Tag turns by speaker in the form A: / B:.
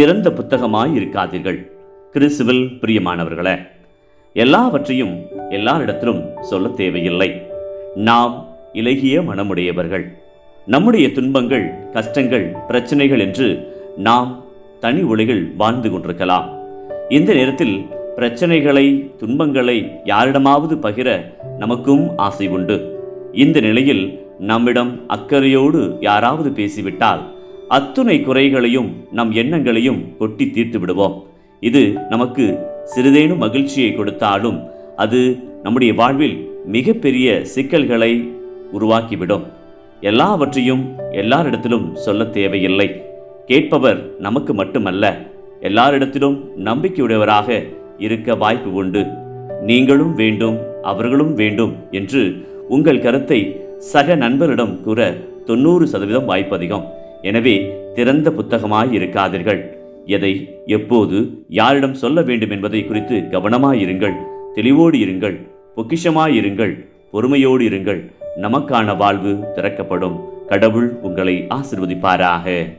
A: திறந்த புத்தகமாய் இருக்காதீர்கள் கிறிஸ்துவில் பிரியமானவர்களே எல்லாவற்றையும் எல்லாரிடத்திலும் சொல்ல தேவையில்லை. நாம் இலகிய மனமுடையவர்கள். நம்முடைய துன்பங்கள் கஷ்டங்கள் பிரச்சனைகள் என்று நாம் தனி ஒளிகள் வாழ்ந்து கொண்டிருக்கலாம். இந்த நேரத்தில் பிரச்சனைகளை துன்பங்களை யாரிடமாவது பகிர நமக்கும் ஆசை உண்டு. இந்த நிலையில் நம்மிடம் அக்கறையோடு யாராவது பேசிவிட்டால் அத்துணை குறைகளையும் நம் எண்ணங்களையும் கொட்டி தீர்த்து விடுவோம். இது நமக்கு சிறிதேனும் மகிழ்ச்சியை கொடுத்தாலும் அது நம்முடைய வாழ்வில் மிகப்பெரிய சிக்கல்களை உருவாக்கிவிடும். எல்லாவற்றையும் எல்லாரிடத்திலும் சொல்ல தேவையில்லை. கேட்பவர் நமக்கு மட்டுமல்ல எல்லாரிடத்திலும் நம்பிக்கையுடையவராக இருக்க வாய்ப்பு உண்டு. நீங்களும் வேண்டும் அவர்களும் வேண்டும் என்று உங்கள் கருத்தை சக நண்பரிடம் கூற தொண்ணூறு சதவீதம் வாய்ப்பு அதிகம் எனவே திறந்த புத்தகமாய் இருக்காதீர்கள். எதை எப்போது யாரிடம் சொல்ல வேண்டும் என்பதை குறித்து கவனமாயிருங்கள். தெளிவோடு இருங்கள். பொக்கிஷமாயிருங்கள். பொறுமையோடு இருங்கள். நமக்கான வாழ்வு திறக்கப்படும். கடவுள் உங்களை ஆசிர்வதிப்பாராக.